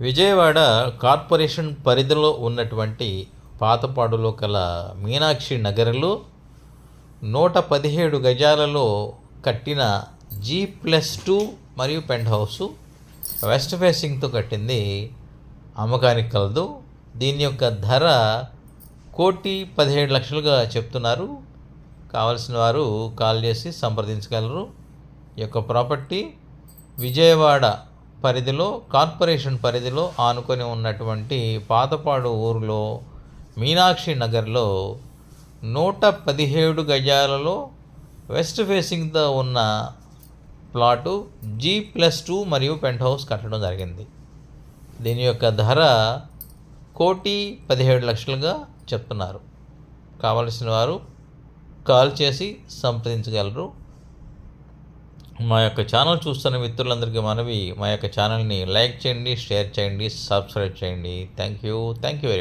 Vijayawada corporation పరిధిలో ఉన్నటువంటి పాతపాడులో కల మీనాక్షి నగర్లో నూట పదిహేడు గజాలలో కట్టిన జీ ప్లస్ టూ మరియు పెంట్ హౌసు వెస్ట్ ఫేసింగ్తో కట్టింది అమ్మకానికి కలదు. దీని యొక్క ధర కోటి పదిహేడు లక్షలుగా చెప్తున్నారు. కావలసిన వారు కాల్ చేసి సంప్రదించగలరు. ఈ యొక్క ప్రాపర్టీ విజయవాడ పరిధిలో కార్పొరేషన్ పరిధిలో ఆనుకొని ఉన్నటువంటి పాతపాడు ఊరిలో మీనాక్షి నగర్లో నూట పదిహేడు గజాలలో వెస్ట్ ఫేసింగ్తో ఉన్న ప్లాటు జీ ప్లస్ టూ మరియు పెంట్ హౌస్ కట్టడం జరిగింది. దీని యొక్క ధర కోటి పదిహేడు లక్షలుగా చెప్తున్నారు. కావలసిన వారు కాల్ చేసి సంప్రదించగలరు. మా యొక్క ఛానల్ చూస్తున్న మిత్రులందరికీ మనవి మా యొక్క ఛానల్ని లైక్ చేయండి షేర్ చేయండి సబ్స్క్రైబ్ చేయండి. Thank you thank you very